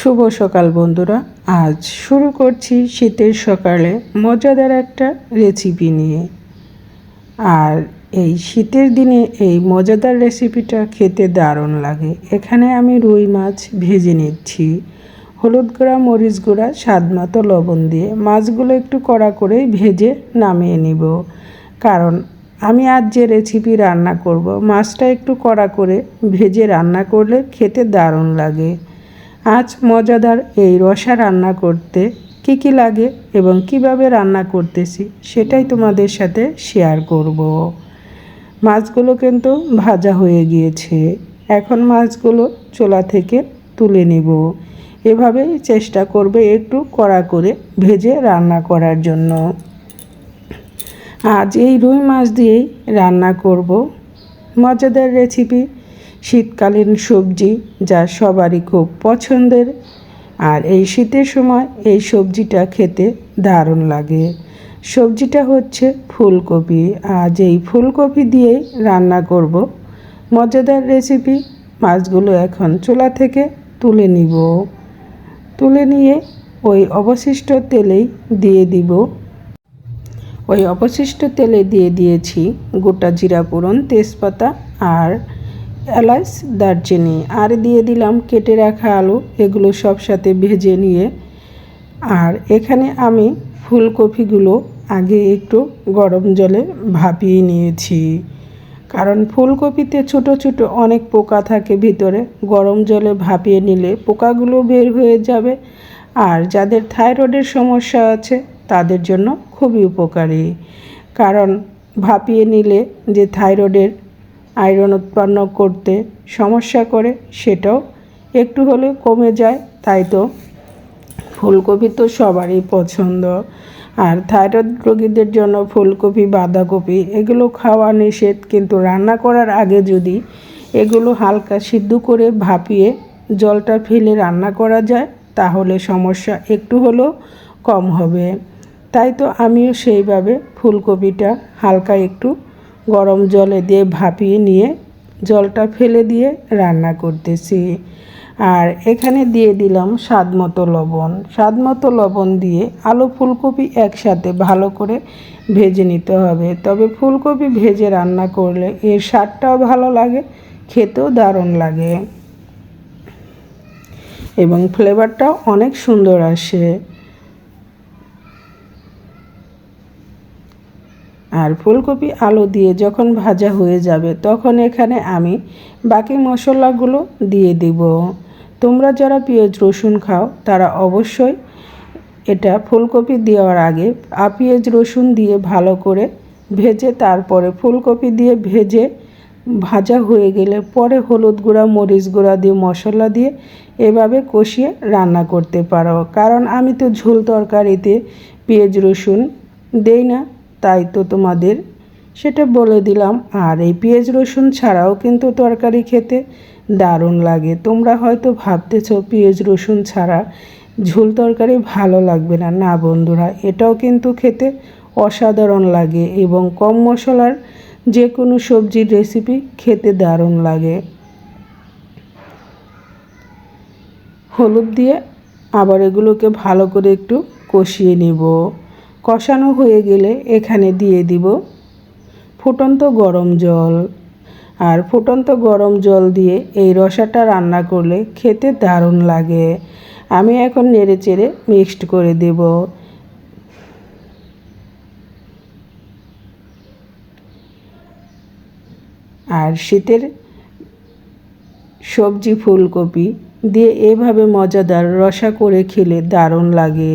শুভ সকাল বন্ধুরা। আজ শুরু করছি শীতের সকালে মজাদার একটা রেসিপি নিয়ে। আর এই শীতের দিনে এই মজাদার রেসিপিটা খেতে দারুণ লাগে। এখানে আমি রুই মাছ ভেজে নিচ্ছি। হলুদ গুঁড়া, মরিচ গুঁড়া, স্বাদ মতো লবণ দিয়ে মাছগুলো একটু কড়া করে ভেজে নামিয়ে নিব। কারণ আমি আজ যে রেসিপি রান্না করব, মাছটা একটু কড়া করে ভেজে রান্না করলে খেতে দারুণ লাগে। আজ মজাদার এই রসা রান্না করতে কি কি লাগে এবং কীভাবে রান্না করতেছি সেটাই তোমাদের সাথে শেয়ার করব। মাছগুলো কিন্তু ভাজা হয়ে গিয়েছে। এখন মাছগুলো চোলা থেকে তুলে নিব। এভাবেই চেষ্টা করবে একটু কড়া করে ভেজে রান্না করার জন্য। আজ এই রুই মাছ দিয়েই রান্না করব। মজাদার রেসিপি শীতকালীন সবজি যা সবারই খুব পছন্দের। আর এই শীতের সময় এই সবজিটা খেতে দারুণ লাগে। সবজিটা হচ্ছে ফুলকপি। আজ এই ফুলকপি দিয়েই রান্না করব। মজাদার রেসিপি মাছগুলো এখন চুলা থেকে তুলে নিব। তুলে নিয়ে ওই অবশিষ্ট তেলেই দিয়ে দিব। ওই অবশিষ্ট তেলে দিয়ে দিয়েছি গোটা জিরা পুরন তেজপাতা আর এলাচ দারচিনি, আর দিয়ে দিলাম কেটে রাখা আলু, এগুলো সব সাথে ভেজে নিয়ে। আর এখানে আমি ফুলকপিগুলো আগে একটু গরম জলে ভাপিয়ে নিয়েছি। কারণ ফুলকপিতে ছোট ছোট অনেক পোকা থাকে ভিতরে, গরম জলে ভাপিয়ে নিলে পোকাগুলো বের হয়ে যাবে। আর যাদের থাইরয়েডের সমস্যা আছে, তাদের জন্য খুবই উপকারী। কারণ ভাপিয়ে নিলে যে থাইরয়েডের আয়রন উৎপন্ন করতে সমস্যা করে, সেটাও একটু হলে কমে যায়, তাই তো? ফুলকপি তো সবারই পছন্দ। আর থাইরয়েড রোগীদের জন্য ফুলকপি, বাঁধাকপি, এগুলো খাওয়া নিষেধ, কিন্তু রান্না করার আগে যদি এগুলো হালকা সিদ্ধ করে ভাপিয়ে জলটা ফেলে রান্না করা যায়, তাহলে সমস্যা একটু হলেও কম হবে। তাই তো আমিও সেইভাবে ফুলকপিটা হালকা একটু গরম জলে দিয়ে ভাপিয়ে নিয়ে জলটা ফেলে দিয়ে রান্না করতেছি। আর এখানে দিয়ে দিলাম স্বাদ মতো লবণ। স্বাদ মতো লবণ দিয়ে আলু ফুলকপি একসাথে ভালো করে ভেজে নিতে হবে। তবে ফুলকপি ভেজে রান্না করলে এর স্বাদটাও ভালো লাগে, খেতেও দারুণ লাগে। এবং ফ্লেভারটাও অনেক সুন্দর আসে। আর ফুলকপি আলু দিয়ে যখন ভাজা হয়ে যাবে, তখন এখানে আমি বাকি মশলাগুলো দিয়ে দিব। তোমরা যারা পেঁয়াজ, রসুন খাও, তারা অবশ্যই এটা ফুলকপি দেওয়ার আগে পেঁয়াজ, রসুন দিয়ে ভালো করে ভেজে, তারপরে ফুলকপি দিয়ে ভেজে ভাজা হয়ে গেলে পরে হলুদ গুঁড়া, মরিচ গুঁড়া দিয়ে মশলা দিয়ে এভাবে কষিয়ে রান্না করতে পারো। কারণ আমি তো ঝোল তরকারিতে পেঁয়াজ, রসুন দেই না। তাই তো তোমাদের, সেটা বলে দিলাম। আর এই পেঁয়াজ রসুন ছাড়াও কিন্তু তরকারি খেতে দারুণ লাগে। তোমরা হয়তো ভাবতেছ, পেঁয়াজ রসুন ছাড়া ঝোল তরকারি ভালো লাগবে না। না বন্ধুরা, এটাও কিন্তু খেতে অসাধারণ লাগে এবং কম মশলার যে কোনো সবজির রেসিপি খেতে দারুণ লাগে। হলুদ দিয়ে আবার এগুলোকে ভালো করে একটু কষিয়ে নিব। কষানো হয়ে গেলে এখানে দিয়ে দিব ফুটন্ত গরম জল। আর ফুটন্ত গরম জল দিয়ে এই রসাটা রান্না করলে খেতে দারুণ লাগে। আমি এখন নেড়ে চেড়ে মিক্সড করে দেব। আর শীতের সবজি ফুলকপি দিয়ে এভাবে মজাদার রসা করে খেলে দারুণ লাগে।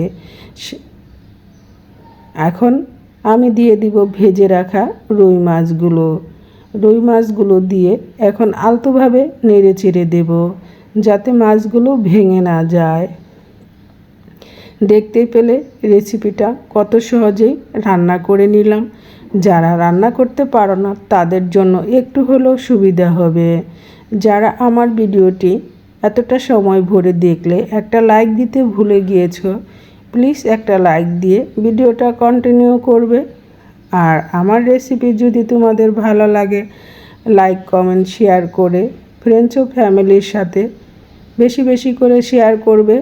এখন আমি দিয়ে দিব ভেজে রাখা রুই মাছগুলো। রুই মাছগুলো দিয়ে এখন আলতোভাবে নেড়ে চেড়ে দেব যাতে মাছগুলো ভেঙে না যায়। দেখতে পেলে রেসিপিটা কত সহজেই রান্না করে নিলাম। যারা রান্না করতে পারো না, তাদের জন্য একটু হলেও সুবিধা হবে। যারা আমার ভিডিওটি এতটা সময় ভরে দেখলে একটা লাইক দিতে ভুলে গিয়েছো প্লিজ একটা লাইক দিয়ে ভিডিওটা কন্টিনিউ করবে। আর আমার রেসিপি যদি তোমাদের ভালো লাগে লাইক কমেন্ট শেয়ার করে ফ্রেন্ডস ও ফ্যামিলির সাথে বেশি বেশি করে শেয়ার করবে।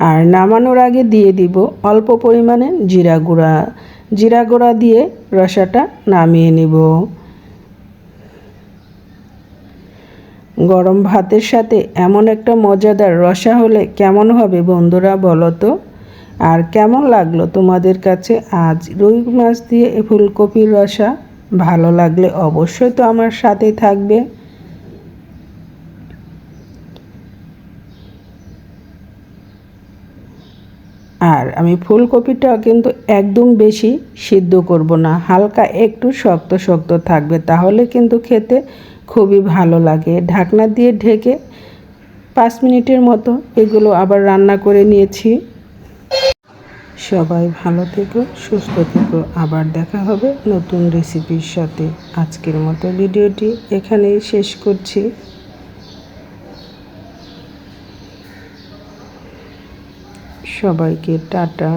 আর নামানোর আগে দিয়ে দিব অল্প পরিমাণে জিরা গুঁড়া। জিরা গুঁড়া দিয়ে রসাটা নামিয়ে নিব। গরম ভাতের সাথে এমন একটা মজাদার রসা হলে কেমন হবে বন্ধুরা বলো তো? আর কেমন লাগল তোমাদের কাছে আজ রুই মাছ দিয়ে ফুলকপির রসা? ভালো লাগলে অবশ্যই তো আমার সাথে থাকবে। আর আমি ফুলকপিটা কিন্তু একদম বেশি সিদ্ধ করব না, হালকা একটু শক্ত শক্ত থাকবে, তাহলে কিন্তু খেতে খুবই ভালো লাগে। ঢাকনা দিয়ে ঢেকে পাঁচ মিনিটের মতো এগুলো আবার রান্না করে নিয়েছি। সবাই ভালো থেকো, সুস্থ থেকো। আবার দেখা হবে নতুন রেসিপির সাথে। আজকের মতো ভিডিওটি এখানেই শেষ করছি। সবাইকে টাটা।